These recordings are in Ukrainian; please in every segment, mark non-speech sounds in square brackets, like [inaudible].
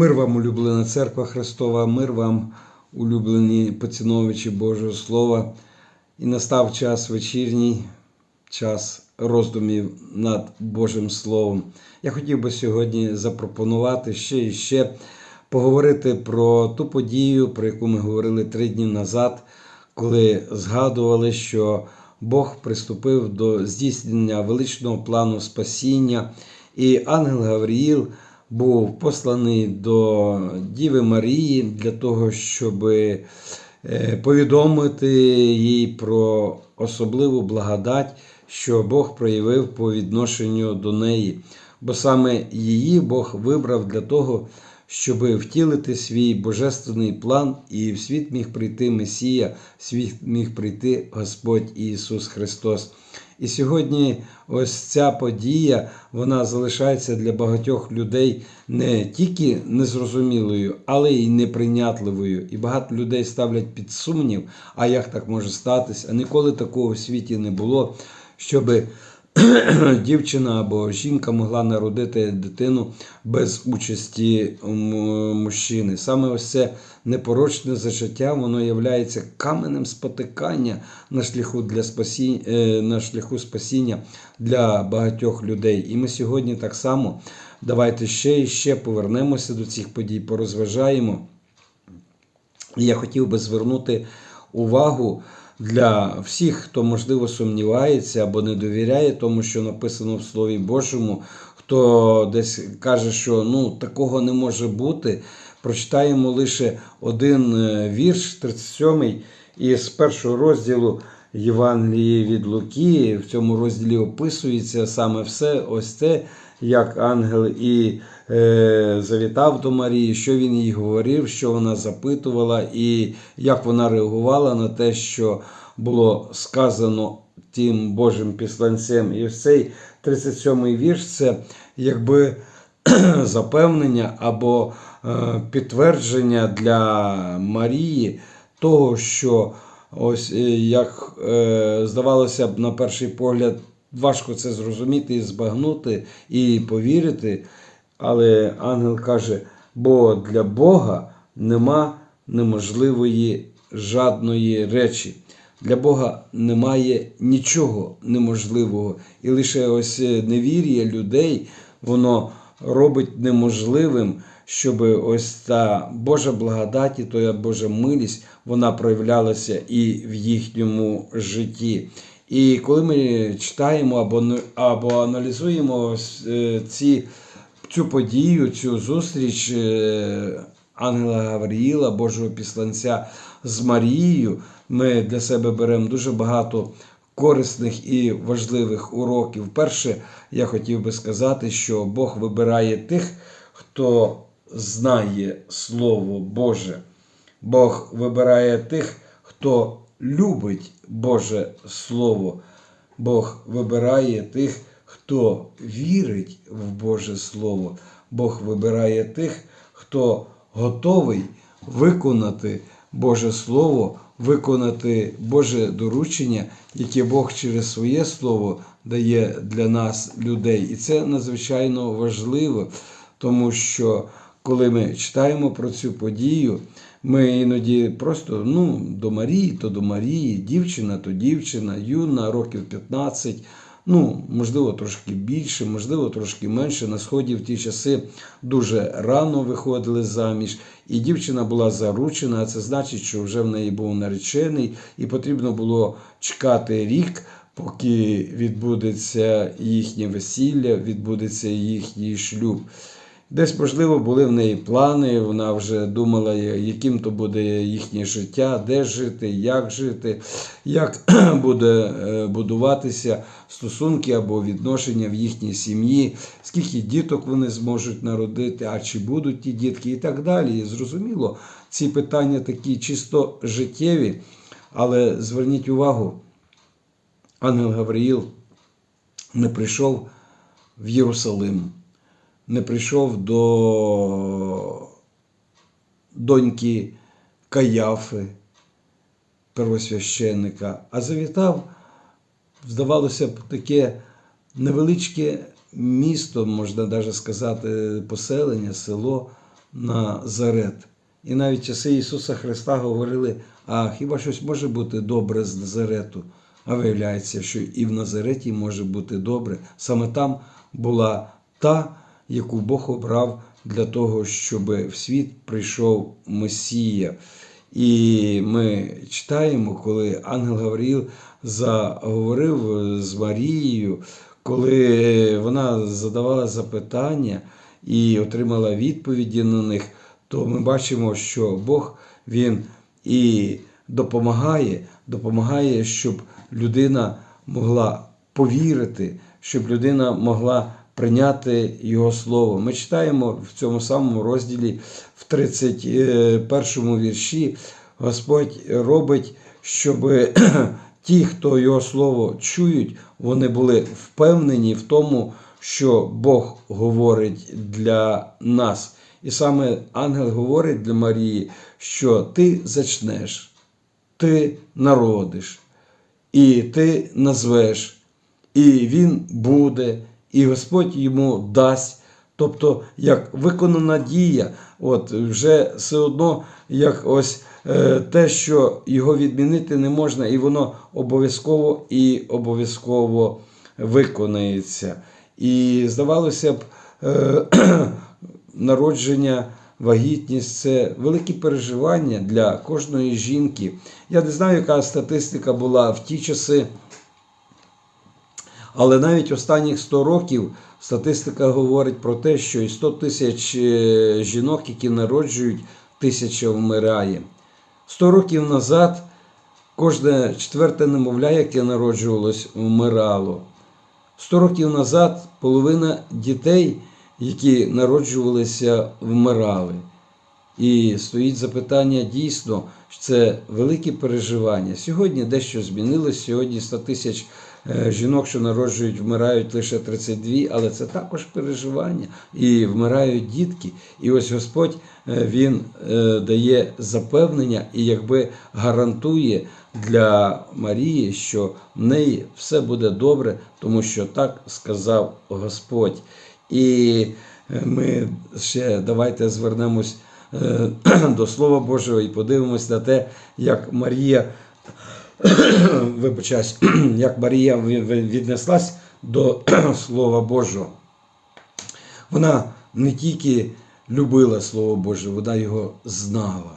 Мир вам, улюблена церква Христова, мир вам, улюблені поціновувачі Божого Слова. І настав час вечірній, час роздумів над Божим Словом. Я хотів би сьогодні запропонувати ще і ще поговорити про ту подію, про яку ми говорили три дні назад, коли згадували, що Бог приступив до здійснення величного плану спасіння, і ангел Гавріїл був посланий до Діви Марії для того, щоб е, повідомити їй про особливу благодать, що Бог проявив по відношенню до неї. Бо саме її Бог вибрав для того, щоб втілити свій божественний план, і в світ міг прийти Месія, в світ міг прийти Господь Ісус Христос. І сьогодні ось ця подія вона залишається для багатьох людей не тільки незрозумілою, але й неприйнятливою. І багато людей ставлять під сумнів, а як так може статись? А ніколи такого в світі не було, щоби [clears throat] дівчина або жінка могла народити дитину без участі мужчини. Саме ось це непорочне зачаття, воно є каменем спотикання на шляху для спасіння, на шляху спасіння для багатьох людей. І ми сьогодні так само давайте ще і ще повернемося до цих подій, порозважаємо. І я хотів би звернути увагу для всіх, хто, можливо, сумнівається або не довіряє тому, що написано в Слові Божому, хто десь каже, що ну, такого не може бути. Прочитаємо лише один е, вірш, 37 із першого розділу Євангелії від Луки. В цьому розділі описується саме все ось те, як ангел і завітав до Марії, що він їй говорив, що вона запитувала, і як вона реагувала на те, що було сказано тим Божим післанцем. І ось цей 37-й вірш це якби [clears throat] запевнення або е, підтвердження для Марії того, що ось е, як е, здавалося б, на перший погляд, важко це зрозуміти і збагнути і повірити. Але ангел каже: бо для Бога нема неможливої жадної речі. Для Бога немає нічого неможливого. І лише ось невір'я людей, воно робить неможливим, щоб ось та Божа благодать і та Божа милість вона проявлялася і в їхньому житті. І коли ми читаємо або, або аналізуємо е, ці, цю подію, цю зустріч е, ангела Гавріїла, Божого післанця з Марією, ми для себе беремо дуже багато корисних і важливих уроків. Перше, я хотів би сказати, що Бог вибирає тих, хто знає Слово Боже. Бог вибирає тих, хто любить Боже Слово. Бог вибирає тих, хто вірить в Боже Слово. Бог вибирає тих, хто готовий виконати Боже Слово, виконати Боже доручення, яке Бог через своє Слово дає для нас людей. І це надзвичайно важливо, тому що коли ми читаємо про цю подію, ми іноді просто ну, до Марії, то до Марії, дівчина, то дівчина, юна, років 15. Ну, можливо, трошки більше, можливо, трошки менше. На сході в ті часи дуже рано виходили заміж, і дівчина була заручена. а Це значить, що вже в неї був наречений, і потрібно було чекати рік, поки відбудеться їхнє весілля, відбудеться їхній шлюб. Десь, можливо, були в неї плани, вона вже думала, яким то буде їхнє життя, де жити, як жити, як [clears throat] буде е, будуватися стосунки або відношення в їхній сім'ї, скільки діток вони зможуть народити, а чи будуть ті дітки і так далі. І зрозуміло, ці питання такі чисто життєві, але зверніть увагу, ангел Гавриїл не прийшов в Єрусалим не прийшов до доньки Каяфи, первосвященника, а завітав, здавалося б, таке невеличке місто, можна навіть сказати, поселення, село Назарет. І навіть часи Ісуса Христа говорили, а хіба щось може бути добре з Назарету? А виявляється, що і в Назареті може бути добре. Саме там була та яку Бог обрав для того, щоб в світ прийшов Месія. І ми читаємо, коли ангел Гавріл заговорив з Марією, коли вона задавала запитання і отримала відповіді на них, то ми бачимо, що Бог він і допомагає, допомагає, щоб людина могла повірити, щоб людина могла прийняти Його Слово. Ми читаємо в цьому самому розділі, в 31 вірші, Господь робить, щоб [clears throat] ті, хто Його Слово чують, вони були впевнені в тому, що Бог говорить для нас. І саме ангел говорить для Марії, що ти зачнеш, ти народиш, і ти назвеш, і він буде, і Господь йому дасть. Тобто, як виконана дія, от вже все одно, як ось е, те, що його відмінити не можна, і воно обов'язково і обов'язково виконається. І здавалося б, е, [clears throat] народження, вагітність це великі переживання для кожної жінки. Я не знаю, яка статистика була в ті часи. Але навіть останніх 100 років статистика говорить про те, що і 100 тисяч е, жінок, які народжують, тисяча вмирає. 100 років назад кожне четверте немовля, яке народжувалось, вмирало. 100 років назад половина дітей, які народжувалися, вмирали. І стоїть запитання дійсно, це великі переживання. Сьогодні дещо змінилось. Сьогодні 100 тисяч жінок, що народжують, вмирають лише 32, але це також переживання. І вмирають дітки. І ось Господь е, Він е, дає запевнення і якби гарантує для Марії, що в неї все буде добре, тому що так сказав Господь. І ми ще давайте звернемось. Е, [clears throat] до Слова Божого і подивимось на те, як Марія, [coughs] вибачаюсь, [coughs] як Марія віднеслась до [coughs] Слова Божого. Вона не тільки любила Слово Боже, вона його знала.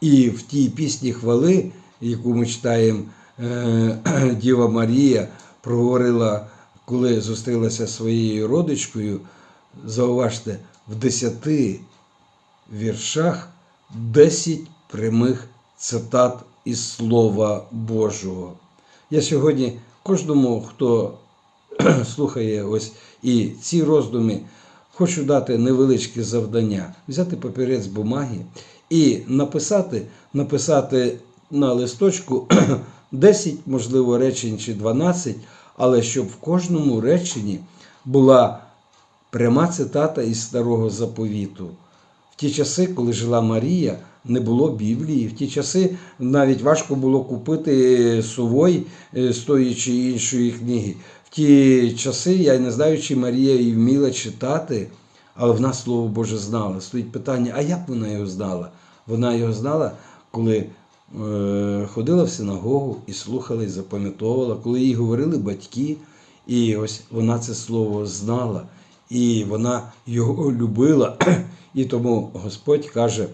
І в тій пісні хвали, яку ми читаємо, е, Діва Марія проговорила, коли зустрілася зі своєю родичкою, зауважте, в десяти віршах 10 прямих цитат із Слова Божого. Я сьогодні кожному, хто [clears throat] слухає ось і ці роздуми, хочу дати невеличке завдання, взяти папірець бумаги і написати, написати на листочку [clears throat] 10, можливо, речень чи 12, але щоб в кожному реченні була пряма цитата із старого заповіту. В ті часи, коли жила Марія, не було Біблії. В ті часи навіть важко було купити сувой з тої чи іншої книги. В ті часи я не знаю, чи Марія і вміла читати, але вона Слово Боже знала. Стоїть питання, а як вона його знала? Вона його знала, коли е, ходила в синагогу і слухала, і запам'ятовувала, коли їй говорили батьки, і ось вона це слово знала, і вона його любила. [clears throat] І тому Господь каже,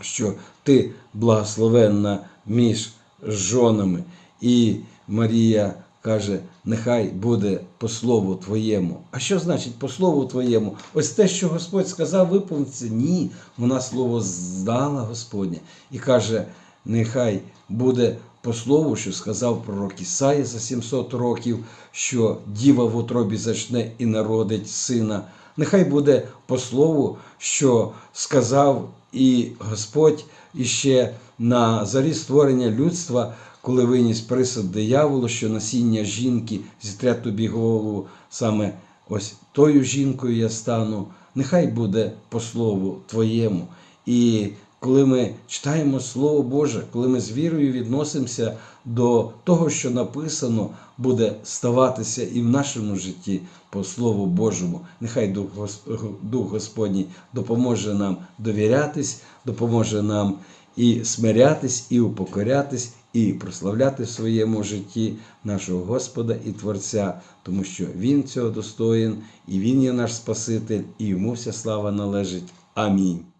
що ти благословенна між жонами. І Марія каже, нехай буде по слову твоєму. А що значить по слову твоєму? Ось те, що Господь сказав, виповниться. Ні, вона слово знала Господнє і каже, нехай буде по слову, що сказав пророк Ісаїя за 700 років, що діва в утробі зачне і народить сина. Нехай буде по слову, що сказав і Господь іще на зарі створення людства, коли виніс присуд дияволу, що насіння жінки зітря тобі голову, саме ось тою жінкою я стану. Нехай буде по слову твоєму. І коли ми читаємо Слово Боже, коли ми з вірою відносимося до того, що написано, буде ставатися і в нашому житті по Слову Божому. Нехай Дух, Господній допоможе нам довірятись, допоможе нам і смирятись, і упокорятись, і прославляти в своєму житті нашого Господа і Творця, тому що Він цього достоїн, і Він є наш Спаситель, і йому вся слава належить. Амінь.